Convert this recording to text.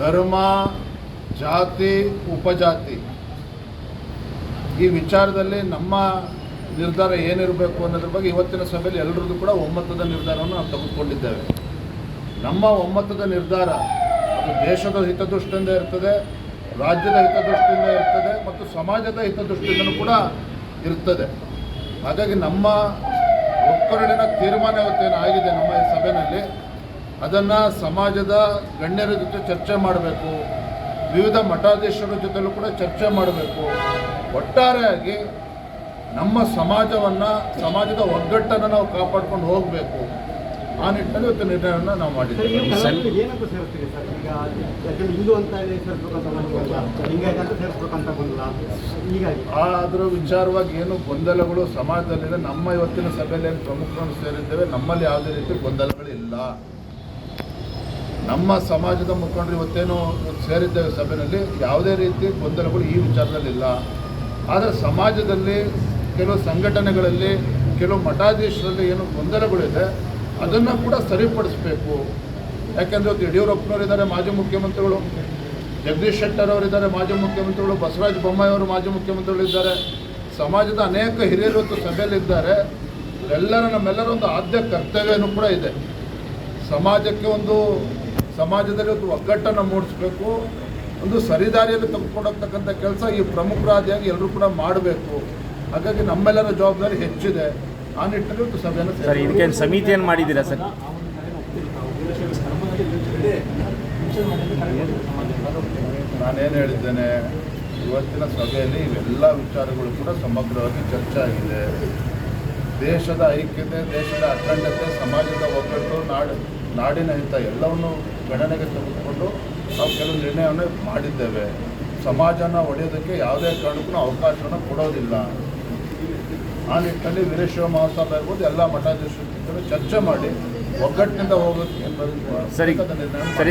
ಧರ್ಮ, ಜಾತಿ, ಉಪಜಾತಿ. ಈ ವಿಚಾರದಲ್ಲಿ ನಮ್ಮ ನಿರ್ಧಾರ ಏನಿರಬೇಕು ಅನ್ನೋದ್ರ ಬಗ್ಗೆ ಇವತ್ತಿನ ಸಭೆಯಲ್ಲಿ ಎಲ್ಲರದ್ದು ಕೂಡ ಒಮ್ಮತದ ನಿರ್ಧಾರವನ್ನು ನಾವು ತೆಗೆದುಕೊಂಡಿದ್ದೇವೆ. ನಮ್ಮ ಒಮ್ಮತದ ನಿರ್ಧಾರ ಅದು ದೇಶದ ಹಿತದೃಷ್ಟಿಯಿಂದ ಇರ್ತದೆ, ರಾಜ್ಯದ ಹಿತದೃಷ್ಟಿಯಿಂದ ಇರ್ತದೆ ಮತ್ತು ಸಮಾಜದ ಹಿತದೃಷ್ಟಿಯಿಂದ ಕೂಡ ಇರ್ತದೆ. ಹಾಗಾಗಿ ನಮ್ಮ ಒಕ್ಕರಣಿನ ತೀರ್ಮಾನ ಇವತ್ತೇನು ಆಗಿದೆ ನಮ್ಮ ಈ ಸಭೆಯಲ್ಲಿ ಅದನ್ನು ಸಮಾಜದ ಗಣ್ಯರ ಜೊತೆ ಚರ್ಚೆ ಮಾಡಬೇಕು. ವಿವಿಧ ಮಠಾಧೀಶರ ಜೊತೆಲೂ ಕೂಡ ಚರ್ಚೆ ಮಾಡಬೇಕು. ಒಟ್ಟಾರೆಯಾಗಿ ನಮ್ಮ ಸಮಾಜವನ್ನು ಸಮಾಜದ ಒಗ್ಗಟ್ಟನ್ನು ನಾವು ಕಾಪಾಡ್ಕೊಂಡು ಹೋಗಬೇಕು. ಆ ನಿಟ್ಟಿನಲ್ಲಿ ಇವತ್ತು ನಿರ್ಣಯವನ್ನು ನಾವು ಮಾಡಿದ್ದೀವಿ. ಅದರ ವಿಚಾರವಾಗಿ ಏನು ಗೊಂದಲಗಳು ಸಮಾಜದಲ್ಲಿದೆ. ನಮ್ಮ ಇವತ್ತಿನ ಸಭೆಯಲ್ಲಿ ಏನು ಪ್ರಮುಖರನ್ನು ಸೇರಿದ್ದೇವೆ ನಮ್ಮಲ್ಲಿ ಯಾವುದೇ ರೀತಿ ಗೊಂದಲಗಳಿಲ್ಲ. ನಮ್ಮ ಸಮಾಜದ ಮುಖಂಡರು ಇವತ್ತೇನು ಸೇರಿದ್ದೇವೆ ಸಭೆಯಲ್ಲಿ ಯಾವುದೇ ರೀತಿ ಗೊಂದಲಗಳು ಈ ವಿಚಾರದಲ್ಲಿಲ್ಲ. ಆದರೆ ಸಮಾಜದಲ್ಲಿ ಕೆಲವು ಸಂಘಟನೆಗಳಲ್ಲಿ ಕೆಲವು ಮಠಾಧೀಶರಲ್ಲಿ ಏನು ಗೊಂದಲಗಳಿದೆ, ಅದನ್ನು ಕೂಡ ಸರಿಪಡಿಸಬೇಕು. ಯಾಕೆಂದರೆ ಇವತ್ತು ಯಡಿಯೂರಪ್ಪನವರಿದ್ದಾರೆ ಮಾಜಿ ಮುಖ್ಯಮಂತ್ರಿಗಳು, ಜಗದೀಶ್ ಶೆಟ್ಟರ್ ಅವರಿದ್ದಾರೆ ಮಾಜಿ ಮುಖ್ಯಮಂತ್ರಿಗಳು, ಬಸವರಾಜ ಬೊಮ್ಮಾಯಿ ಅವರು ಮಾಜಿ ಮುಖ್ಯಮಂತ್ರಿಗಳು ಇದ್ದಾರೆ. ಸಮಾಜದ ಅನೇಕ ಹಿರಿಯರು ಇವತ್ತು ಸಭೆಯಲ್ಲಿದ್ದಾರೆ ಎಲ್ಲರ ನಮ್ಮೆಲ್ಲರೂ ಒಂದು ಆದ್ಯ ಕರ್ತವ್ಯನೂ ಕೂಡ ಇದೆ. ಸಮಾಜಕ್ಕೆ ಒಂದು ಸಮಾಜದಲ್ಲಿ ಒಂದು ಒಗ್ಗಟ್ಟನ್ನು ಮೂಡಿಸ್ಬೇಕು ಒಂದು ಸರಿದಾರಿಯಲ್ಲಿ ತೆಗೆದುಕೊಂಡೋಗ್ತಕ್ಕಂಥ ಕೆಲಸ ಈ ಪ್ರಮುಖರಾದಿಯಾಗಿ ಎಲ್ಲರೂ ಕೂಡ ಮಾಡಬೇಕು. ಹಾಗಾಗಿ ನಮ್ಮೆಲ್ಲರ ಜವಾಬ್ದಾರಿ ಹೆಚ್ಚಿದೆ. ಆ ನಿಟ್ಟಿನಲ್ಲಿ ಒಂದು ಸಭೆಯನ್ನು ಸರ್. ಇದಕ್ಕೆ ಸಮಿತಿಯನ್ನು ಮಾಡಿದ್ದೀರಾ ಸರ್? ನಾನೇನು ಹೇಳಿದ್ದೇನೆ ಇವತ್ತಿನ ಸಭೆಯಲ್ಲಿ ಇವೆಲ್ಲ ವಿಚಾರಗಳು ಕೂಡ ಸಮಗ್ರವಾಗಿ ಚರ್ಚೆ ಆಗಿದೆ. ದೇಶದ ಐಕ್ಯತೆ ದೇಶದ ಅಖಂಡತೆ ಸಮಾಜದ ಒಗ್ಗಟ್ಟು ನಾಡು ನಾಡಿನ ಹಿತ ಎಲ್ಲವನ್ನು ಗಣನೆಗೆ ತೆಗೆದುಕೊಂಡು ನಾವು ಕೆಲವು ನಿರ್ಣಯವನ್ನು ಮಾಡಿದ್ದೇವೆ. ಸಮಾಜನ ಒಡೆಯೋದಕ್ಕೆ ಯಾವುದೇ ಕಾರಣಕ್ಕೂ ಅವಕಾಶವನ್ನು ಕೊಡೋದಿಲ್ಲ. ಆ ನಿಟ್ಟಿನಲ್ಲಿ ವೀರೇಶ್ವರ ಮಹೋತ್ಸವ ಆಗ್ಬೋದು ಎಲ್ಲ ಮಠಾಧೀಶರು ಚರ್ಚೆ ಮಾಡಿ ಒಗ್ಗಟ್ಟಿನಿಂದ ಹೋಗೋದು ಸರಿ. ನಿರ್ಣಯ ಸರಿ.